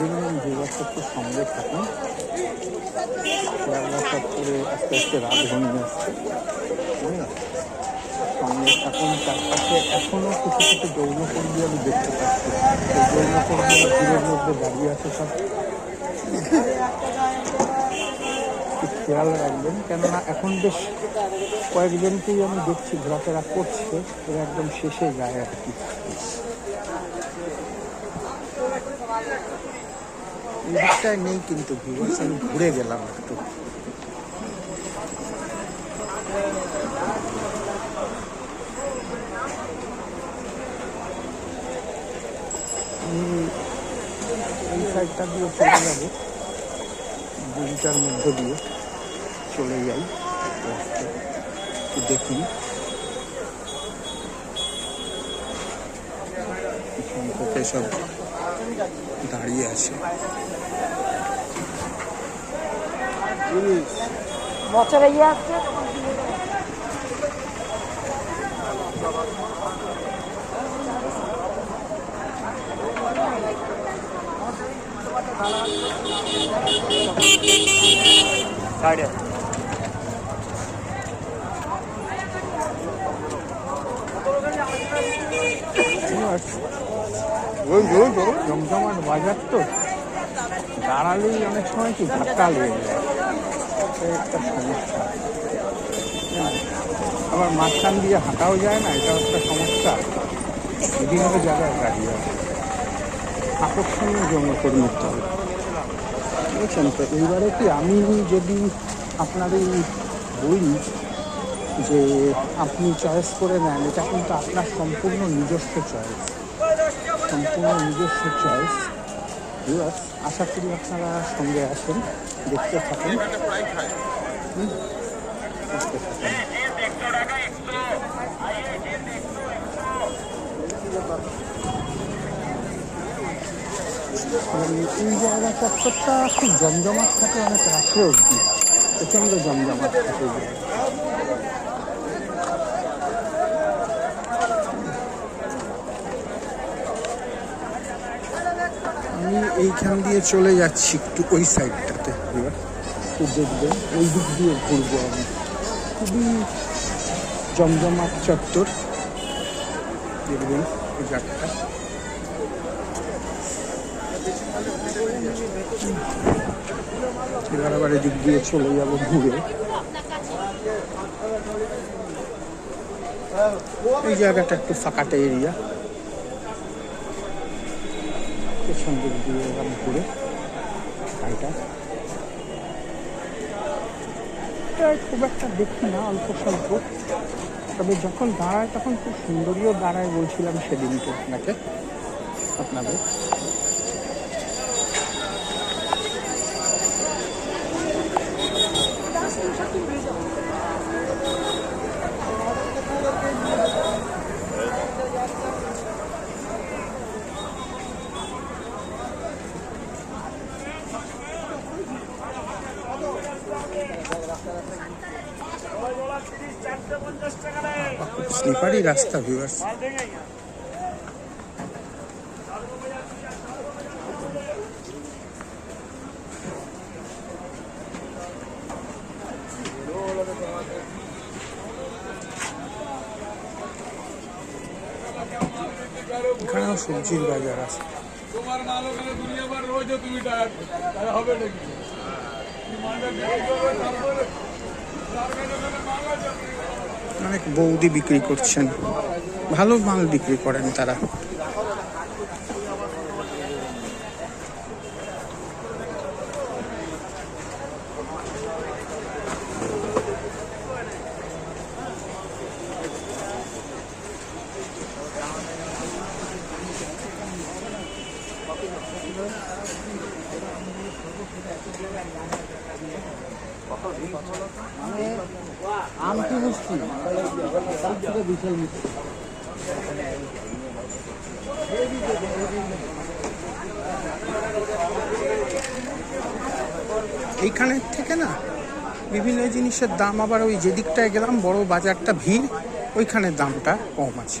বিভিন্ন ভিউয়ার্স একটু সঙ্গে থাকুন। আস্তে আস্তে রাত ঘনিয়ে আসছে। সঙ্গে থাকুন, চারপাশে এখনও কিছু কিছু যৌনকর্মী আমি দেখতে পাচ্ছি। এই যৌনকর্মীরা ভিড়ের মধ্যে দাঁড়িয়ে আছে সব। খেয়াল রাখবেন, কেননা এখন বেশ কয়েকজনকেই আমি দেখছি, ঘোরাফেরা করছে। এরা একদম শেষে যায় আর কি। এই নেই কিন্তু ভিউয়ার্স আমি ঘুরে গেলাম একটু। এই সাইডটা দিয়ে চলে যাব। দিনটার মধ্যে দিয়ে চলে যাই। দেখুন সব দাঁড়িয়ে আছে। বছরে ইয়ে আসছে? ওই জমজমাট বাজার তো। দাঁড়ালেই অনেক সময় কি ধাক্কা লেগে যায়। এটা একটা সমস্যা। আবার মাঝখান দিয়ে হাঁটাও যায় না এটা একটা সমস্যা। বিভিন্ন জায়গায় দাঁড়িয়ে আছে। আকর্ষণীয় যৌনকর্মীর তবে বুঝেছেন তো? এইবারে কি আমি যদি আপনার এই বলি যে আপনি চয়েস করে নেন, এটা কিন্তু আপনার সম্পূর্ণ নিজস্ব চয়েস সম্পূর্ণ নিজস্ব চয়েস আশা করি আপনারা সঙ্গে আসেন দেখতে থাকুন। এই জায়গা চত্বরটা খুব জমজমাট থাকে অনেক রাত্রে অবধি। প্রচণ্ড জমজমাট থাকে। আমি এইখান দিয়ে চলে যাচ্ছি একটু ওই সাইডটাতে এবার দেখবেন ওই দিক দিয়ে ঘুরবো আমি খুবই জমজমাট চত্বর। দেখবেন এই জায়গাটা। এবার আবার এদিক দিয়ে চলে যাব ঘুরে। এই জায়গাটা একটু ফাঁকাটা এরিয়া দিয়ে এরকম ঘুরে গাড়িটা এটা খুব একটা দেখি না, অল্প স্বল্প। তবে যখন দাঁড়ায় তখন খুব সুন্দরীও দাঁড়ায় বলছিলাম সেদিনকে আপনাকে, আপনাদের। স্লিপারই রাস্তা ভিউয়ার্স এখানেও সবজির বাজার আছে। তোমার মাল ওখানে দুনিয়া রোজ তুমি তাহলে হবে নাকি? মালটা তারপরে মাল আছে অনেক বৌদি বিক্রি করছেন। ভালো মাল বিক্রি করেন তারা। বিশাল এইখানের থেকে না বিভিন্ন জিনিসের দাম, আবার ওই যেদিকটায় গেলাম, বড় বাজারটা ভিড় ওইখানে দামটা কম আছে।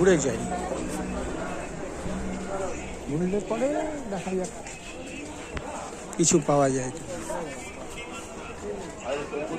উড়ে যায়। উড়লে পরে দেখা যাক। কিছু পাওয়া যায়। কি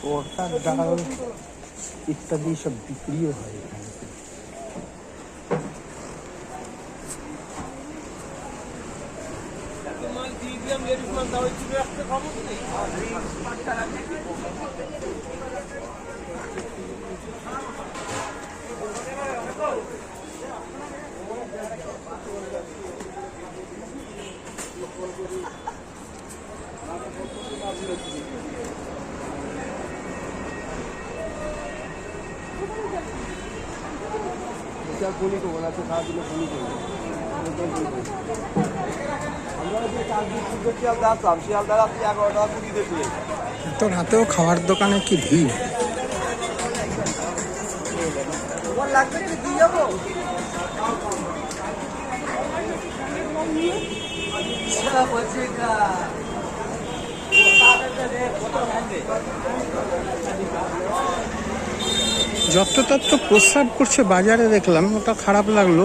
পরোটার ডাল ইত্যাদি সব বিক্রিও হয় এখানে গুলি করব না তো দিলে গুলি করব। এত রাতেও খাওয়ার দোকানে কি ভিড়? যত্রতত্র প্রস্রাব করছে বাজারে দেখলাম, ওটা খারাপ লাগল।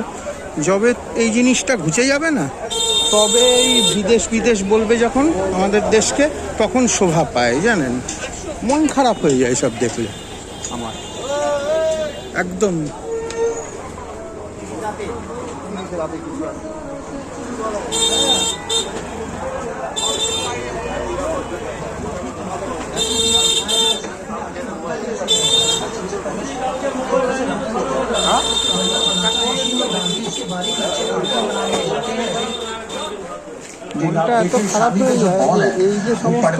যবে এই জিনিসটা ঘুচে যাবে না? তবে এই বিদেশ বিদেশ বলবে যখন আমাদের দেশকে তখন শোভা পায় জানেন? মন খারাপ হয়ে যায় সব দেখলে। আমার। একদম। এই যে সমস্ত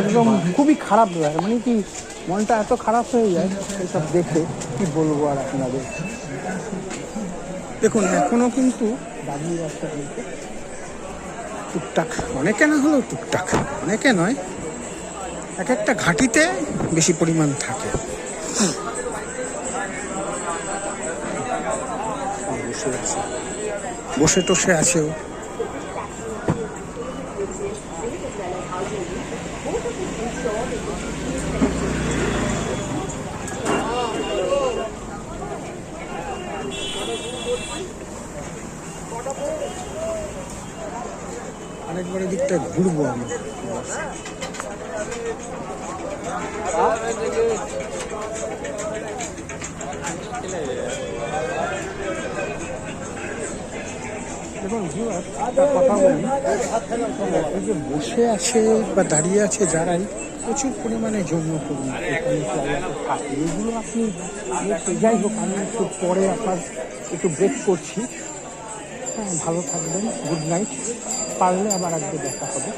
একদম খুবই খারাপ লাগে মানে কি মনটা এত খারাপ হয়ে যায় এসব দেখে কি বলব আর আপনাদের? দেখুন এখনও কিন্তু টুকটাক অনেকে না হলো টুকটাক অনেকে নয় এক একটা ঘাঁটিতে বেশি পরিমাণ থাকে। বসে টসে আছেও। আরেকবার দিকটা ঘুরবো আমি যে বসে আছে বা দাঁড়িয়ে আছে যারাই, প্রচুর পরিমাণে যৌন কর্মী এগুলো আপনি যাই হোক, আমি একটু পরে আপনার একটু ব্রেক করছি। হ্যাঁ ভালো থাকবেন। গুড নাইট পারলে আবার আজকে দেখা হবে।